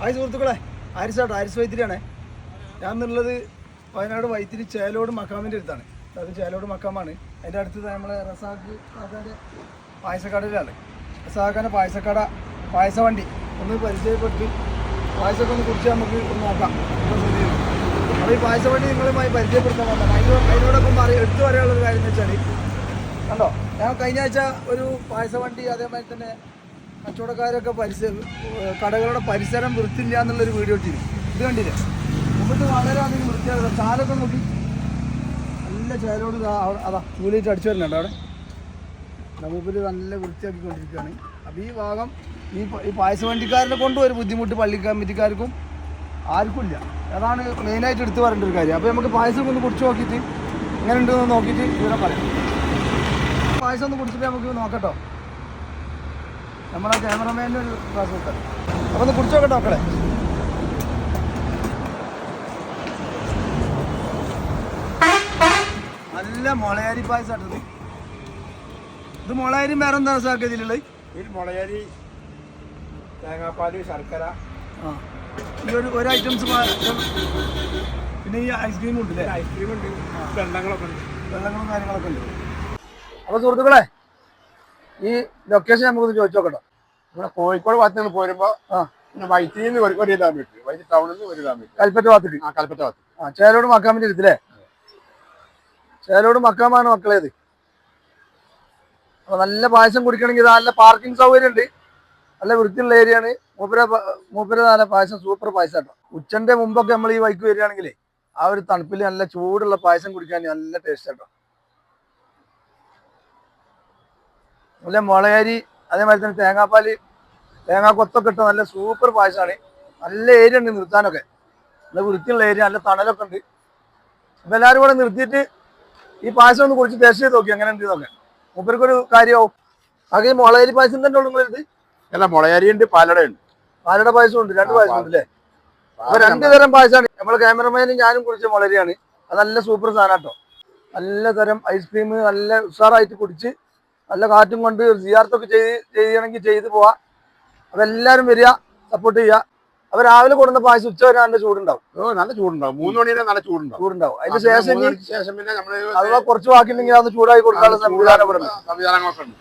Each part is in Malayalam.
ഹായ് സുഹൃത്തുക്കളെ. ആരിസാട്ടോ ആരിസ് വൈത്തിരിയാണേ. ഞാൻ എന്നുള്ളത് വയനാട് വൈത്തിരി ചേലോട് മക്കാമിന്റെ അടുത്താണ്. അത് ചേലോട് മക്കാമാണ്. അതിന്റെ അടുത്ത് നമ്മളെ റസാഖ് കാക്കാന്റെ പായസക്കടയിലാണ്. റസാഖാന്റെ പായസക്കട പായസ വണ്ടി ഒന്ന് പരിചയപ്പെട്ട് പായസമൊക്കെ ഒന്ന് കുറിച്ച് നമുക്ക് ഒന്ന് നോക്കാം അപ്പോൾ ഈ പായസ വണ്ടി നിങ്ങളുമായി പരിചയപ്പെടുത്താൻ വന്നതാണ്. അതിനോ അതിനോടൊപ്പം പറയും എടുത്തു പറയാനുള്ളൊരു കാര്യം എന്ന് വെച്ചാൽ കണ്ടോ? ഞാൻ കഴിഞ്ഞ ആഴ്ച ഒരു പായസ വണ്ടി അതേമാതിരി തന്നെ കച്ചവടക്കാരൊക്കെ പരിസരം കടകളുടെ പരിസരം വൃത്തിയില്ല എന്നുള്ളൊരു വീഡിയോ ചെയ്യും ഇത് കണ്ടില്ലേ? മുമ്പിട്ട് വളരെ അധികം വൃത്തിയാണ് ചാലൊക്കെ നോക്കി. നല്ല അവിടെ- അതാ ചൂലിയിട്ട് അടിച്ചു വരുന്നുണ്ട് അവിടെ. നമുക്കിത് നല്ല വൃത്തിയാക്കിക്കൊണ്ടിരിക്കുകയാണ്. അപ്പോൾ ഈ ഭാഗം ഈ ഈ പായസ വണ്ടിക്കാരനെ കൊണ്ടും ഒരു ബുദ്ധിമുട്ട് പള്ളി കമ്മിറ്റിക്കാർക്കും ആർക്കും ഇല്ല. അതാണ് മെയിനായിട്ട് എടുത്തു പറയേണ്ട ഒരു കാര്യം. അപ്പോൾ നമുക്ക് പായസം ഒന്ന് കുടിച്ച് നോക്കിയിട്ട് എങ്ങനെ ഉണ്ടെന്ന് നോക്കിയിട്ട് ഇവരെ പറയാം. പായസം ഒന്ന് കുടിച്ചിട്ട് നമുക്ക് നോക്കട്ടോ നമ്മളെ ക്യാമറമാന്റെ ഒരു ക്ലാസ് കൊടുക്കാം അപ്പോൾ ഒന്ന് കുടിച്ചു നോക്കട്ടെ മക്കളെ. നല്ല മുളയാരി പായസം ഇത്. മുളയാരി വേറെ എന്താ സാക്ക് ഇതിലുള്ളത്? ഇതിൽ മുളയരി തേങ്ങാപ്പാൽ ശർക്കര. ആ. ഈ ഒരു ഒരു ഐറ്റംസ് പിന്നെ ഈ ഐസ്ക്രീം ഉണ്ട് ഐസ്ക്രീം ഉണ്ട്. വെള്ളങ്ങളൊക്കെ ഉണ്ട്. വെള്ളങ്ങളും കാര്യങ്ങളൊക്കെ ഉണ്ട്. അപ്പോൾ സുഹൃത്തുക്കളെ ഈ ലൊക്കേഷൻ നമുക്കൊന്ന് ചോദിച്ചു നോക്കട്ടോ നമ്മുടെ കോഴിക്കോട് ഭാഗത്ത് നിന്ന് പോരുമ്പോ പിന്നെ വൈത്തിരിയിൽ നിന്ന് ഒരു ഒരു ഇതാ പറ്റും വൈദ്യുതി ടൗണിൽ നിന്ന് ഒരു ഇതാൻ കൽപ്പറ്റ ഭാഗത്തേക്ക്. ആ കൽപ്പറ്റ ഭാഗത്ത്. ആ ചേലോട് മക്കാൻ വേണ്ടി എടുത്തില്ലേ ചേലോട് മക്കാമാണ് മക്കളേത്. അപ്പൊ നല്ല പായസം കുടിക്കണമെങ്കിൽ നല്ല പാർക്കിംഗ് സൗകര്യം ഉണ്ട് നല്ല വൃത്തിയുള്ള ഏരിയ ആണ്. മൂപ്പര മൂപ്പര നല്ല പായസം സൂപ്പർ പായസം കേട്ടോ. ഉച്ചന്റെ മുമ്പൊക്കെ നമ്മൾ ഈ വൈക്ക് വരികയാണെങ്കിൽ ആ ഒരു തണുപ്പിൽ നല്ല ചൂടുള്ള പായസം കുടിക്കാൻ നല്ല ടേസ്റ്റ് കേട്ടോ. നല്ല മുളയരി അതേമാതിരി തന്നെ തേങ്ങാപ്പാൽ. തേങ്ങാ കൊത്തൊക്കെ ഇട്ട നല്ല സൂപ്പർ പായസമാണ്. നല്ല ഏരിയ ഉണ്ട് നിർത്താനൊക്കെ. നല്ല വൃത്തിയുള്ള ഏരിയ നല്ല തണലൊക്കെ ഉണ്ട്. അപ്പം എല്ലാവരും കൂടെ നിർത്തിയിട്ട് ഈ പായസം ഒന്ന് കുറിച്ച് ടേസ്റ്റ് ചെയ്ത് നോക്കി എങ്ങനെ ഉണ്ട് ഇതൊക്കെ മൂപ്പർക്കൊരു കാര്യമാവും. ആകെ ഈ മുളയരി പായസം തന്നെ ഉള്ളു നിങ്ങളിത്? അല്ല മുളയരി ഉണ്ട് പാലട ഉണ്ട്. പാലട പായസം ഉണ്ട് രണ്ട് പായസം ഉണ്ട് അല്ലേ അപ്പൊ രണ്ട് തരം പായസമാണ് നമ്മളെ ക്യാമറമാനും ഞാനും കുടിച്ച മുളരിയാണ് അത് നല്ല സൂപ്പർ സാധനം കേട്ടോ. നല്ല തരം ഐസ്ക്രീം നല്ല ഉഷാറായിട്ട് കുടിച്ച് നല്ല കാറ്റും കൊണ്ട് സിയാർത്തൊക്കെ ചെയ്ത് ചെയ്യണമെങ്കിൽ ചെയ്ത് പോവാം. അപ്പൊ എല്ലാവരും വരിക സപ്പോർട്ട് ചെയ്യുക. അപ്പൊ രാവിലെ കൊടുക്കുന്ന പായസം ഉച്ച വരെ നല്ല ചൂടുണ്ടാവും. ഓ നല്ല ചൂടുണ്ടാവും. മൂന്ന് മണി വരെ നല്ല ചൂടുണ്ടാവും. ചൂടുണ്ടാവും. അതിന് ശേഷം ശേഷം പിന്നെ നമ്മൾ അഥവാ കുറച്ച് ബാക്കിയുണ്ടെങ്കിൽ അത് ചൂടായി കൊടുക്കാനുള്ള സംവിധാനം. സംവിധാനങ്ങളൊക്കെ ഉണ്ട്.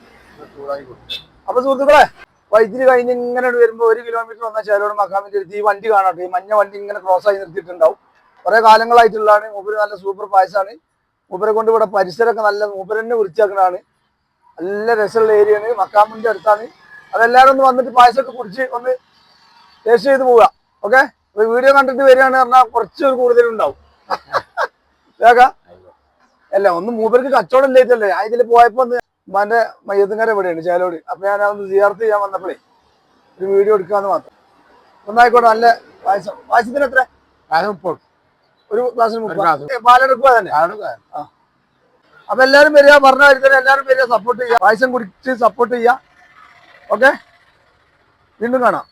ചൂടാക്കി കൊടുക്കും. അപ്പൊ സുഹൃത്തുക്കളെ വൈദ്യുതി കഴിഞ്ഞ് ഇങ്ങനെ വരുമ്പോൾ ഒരു കിലോമീറ്റർ വന്നാൽ ചേരോട് മക്കാമിന്റെ അടുത്ത് ഈ വണ്ടി കാണട്ടെ ഈ മഞ്ഞ വണ്ടി ഇങ്ങനെ ക്രോസ് ആയി നിർത്തിയിട്ടുണ്ടാവും. കുറെ കാലങ്ങളായിട്ടുള്ളതാണ്. മൂപ്പര് നല്ല സൂപ്പർ പായസമാണ് മൂപ്പരെ കൊണ്ട് ഇവിടെ പരിസരമൊക്കെ നല്ല മൂപ്പരന്നെ വൃത്തിയാക്കുന്നതാണ് നല്ല രസമുള്ള ഏരിയയാണ് മക്കാമിന്റെ അടുത്താണ്. അതെല്ലാവരും ഒന്ന് വന്നിട്ട് പായസമൊക്കെ കുടിച്ച് ഒന്ന് ടേസ്റ്റ് ചെയ്ത് പോവുക. ഓക്കെ വീഡിയോ കണ്ടിട്ട് വരികയാണ് പറഞ്ഞാൽ കുറച്ച് കൂടുതലുണ്ടാവും. അല്ല ഒന്ന് മൂപ്പർക്ക് കച്ചവടം ഇല്ലായിട്ടല്ലേ? ഞാൻ ഇതിൽ പോയപ്പോ ഒന്ന് മറ്റേ മയ്യത്തുങ്കര ഇവിടെയാണ് ചേലോട്. അപ്പൊ ഞാൻ അതൊന്ന് സിയാർത്ത് ചെയ്യാൻ വന്നപ്പോഴേ ഒരു വീഡിയോ എടുക്കാന്ന് മാത്രം. ഒന്നായിക്കോട്ടെ നല്ല പായസം. പായസത്തിന് എത്ര? ഒരു ഗ്ലാസ്സിന് പാലെടുക്കുക തന്നെ? ആരുടെ അപ്പൊ എല്ലാരും വരിക പറഞ്ഞ കാര്യത്തിന് എല്ലാരും വരിക സപ്പോർട്ട് ചെയ്യുക. പായസം കുടിച്ച് സപ്പോർട്ട് ചെയ്യുക. ഓക്കെ വീണ്ടും കാണാം.